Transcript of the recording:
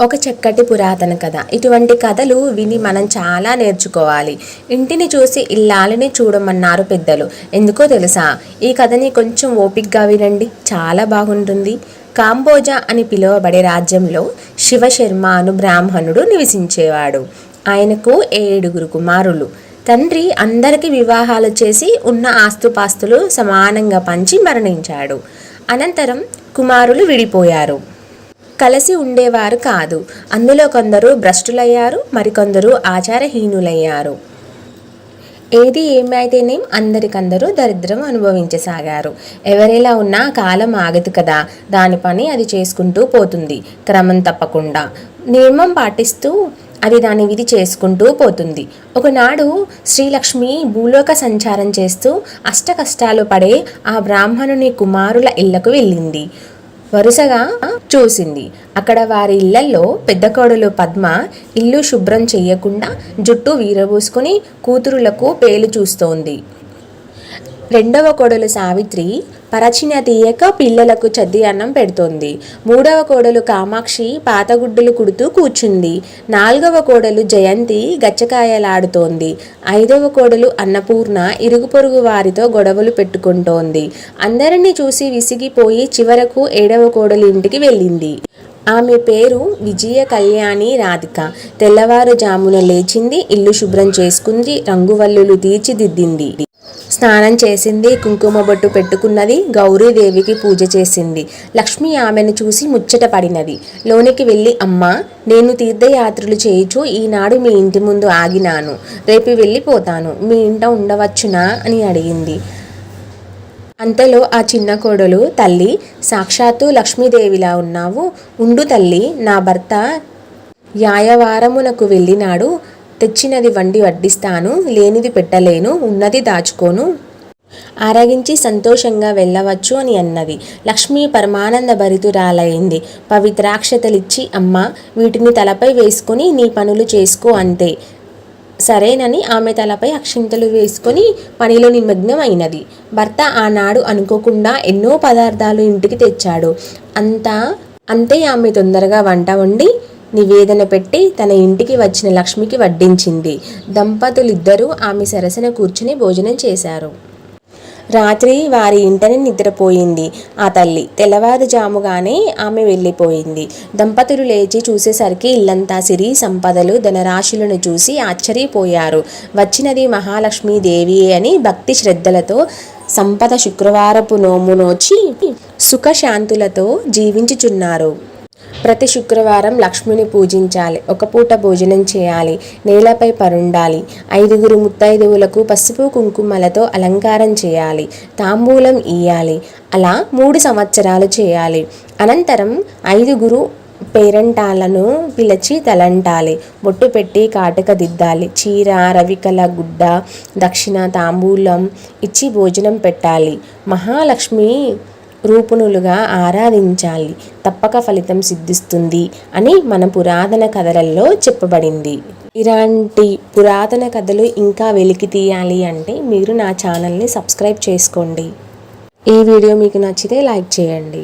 ఒక చక్కటి పురాతన కథ. ఇటువంటి కథలు విని మనం చాలా నేర్చుకోవాలి. ఇంటిని చూసి ఇల్లాలని చూడమన్నారు పెద్దలు. ఎందుకో తెలుసా? ఈ కథని కొంచెం ఓపిక్గా వినండి. చాలా బాగుంటుంది. కాంబోజా అని పిలువబడే రాజ్యంలో శివశర్మ అను బ్రాహ్మణుడు నివసించేవాడు. ఆయనకు ఏడుగురు కుమారులు. తండ్రి అందరికీ వివాహాలు చేసి ఉన్న ఆస్తుపాస్తులు సమానంగా పంచి మరణించాడు. అనంతరం కుమారులు విడిపోయారు. కలిసి ఉండేవారు కాదు. అందులో కొందరు భ్రష్టులయ్యారు మరికొందరు ఆచారహీనులయ్యారు. ఏది ఏమైతేనేం అందరికందరూ దరిద్రం అనుభవించసాగారు. ఎవరెలా ఉన్నా కాలం ఆగదు కదా దాని పని అది చేసుకుంటూ పోతుంది క్రమం తప్పకుండా. నియమం పాటిస్తూ అది దాని విధి చేసుకుంటూ పోతుంది. ఒకనాడు శ్రీలక్ష్మి భూలోక సంచారం చేస్తూ అష్ట కష్టాలు పడే ఆ బ్రాహ్మణుని కుమారుల ఇళ్ళకు వెళ్ళింది. వరుసగా చూసింది. అక్కడ వారి ఇళ్ళలో పెద్ద కోడలు పద్మ ఇల్లు శుభ్రం చెయ్యకుండా జుట్టు వీరబూసుకొని కూతురులకు పేలు చూస్తోంది. రెండవ కోడలు సావిత్రి పరచిన తీయక పిల్లలకు చద్ది అన్నం పెడుతోంది. మూడవ కోడలు కామాక్షి పాతగుడ్డలు కుడుతూ కూర్చుంది. నాలుగవ కోడలు జయంతి గచ్చకాయలాడుతోంది. ఐదవ కోడలు అన్నపూర్ణ ఇరుగు పొరుగు వారితో గొడవలు పెట్టుకుంటోంది. అందరినీ చూసి విసిగిపోయి చివరకు ఏడవ కోడలు ఇంటికి వెళ్ళింది. ఆమె పేరు విజయ కళ్యాణి రాధిక. తెల్లవారుజామున లేచింది ఇల్లు శుభ్రం చేసుకుంది రంగువల్లులు తీర్చిదిద్దింది. స్నానం చేసింది కుంకుమ బొట్టు పెట్టుకున్నది గౌరీదేవికి పూజ చేసింది. లక్ష్మి ఆమెను చూసి ముచ్చట పడినది. లోనికి వెళ్ళి అమ్మ నేను తీర్థయాత్రలు చేయుచు ఈనాడు మీ ఇంటి ముందు ఆగినాను. రేపు వెళ్ళిపోతాను. మీ ఇంట ఉండవచ్చునా? అని అడిగింది. అంతలో ఆ చిన్న కోడలు తల్లి సాక్షాత్తు లక్ష్మీదేవిలా ఉన్నావు. ఉండు తల్లి నా భర్త యాయవారమునకు వెళ్ళినాడు. తెచ్చినది వండి వడ్డిస్తాను లేనిది పెట్టలేను ఉన్నది దాచుకోను. ఆరగించి సంతోషంగా వెళ్ళవచ్చు అని అన్నది. లక్ష్మి పరమానంద భరితురాలైంది. పవిత్రాక్షతలిచ్చి అమ్మ వీటిని తలపై వేసుకుని నీ పనులు చేసుకో అంతే. సరేనని ఆమె తలపై అక్షింతలు వేసుకొని పనిలో నిమగ్నం అయినది భర్త ఆనాడు అనుకోకుండా ఎన్నో పదార్థాలు ఇంటికి తెచ్చాడు. అంతా అంతే ఆమె తొందరగా వంట వండి నివేదన పెట్టి తన ఇంటికి వచ్చిన లక్ష్మికి వడ్డించింది. దంపతులిద్దరూ ఆమె సరసన కూర్చుని భోజనం చేశారు. రాత్రి వారి ఇంటనే నిద్రపోయింది. ఆ తల్లి తెల్లవారుజాముగానే ఆమె వెళ్ళిపోయింది. దంపతులు లేచి చూసేసరికి ఇల్లంతా సిరి సంపదలు ధనరాశులను చూసి ఆశ్చర్యపోయారు. వచ్చినది మహాలక్ష్మీదేవి అని భక్తి శ్రద్ధలతో సంపద శుక్రవారపు నోము నోచి సుఖశాంతులతో జీవించుచున్నారు. ప్రతి శుక్రవారం లక్ష్మిని పూజించాలి. ఒక పూట భోజనం చేయాలి. నేలపై పరుండాలి. ఐదుగురు ముత్తైదువులకు పసుపు కుంకుమలతో అలంకారం చేయాలి. తాంబూలం ఇయ్యాలి అలా మూడు సంవత్సరాలు చేయాలి. అనంతరం ఐదుగురు పేరంటాలను పిలిచి తలంటాలి. బొట్టు పెట్టి కాటుక దిద్దాలి. చీర రవికల గుడ్డ దక్షిణ తాంబూలం ఇచ్చి భోజనం పెట్టాలి. మహాలక్ష్మి రూపునులుగా ఆరాధించాలి. తప్పక ఫలితం సిద్ధిస్తుంది అని మన పురాతన కథలలో చెప్పబడింది. ఇలాంటి పురాతన కథలు ఇంకా వెలికి తీయాలి అంటే మీరు నా ఛానల్ని సబ్స్క్రైబ్ చేసుకోండి. ఈ వీడియో మీకు నచ్చితే లైక్ చేయండి.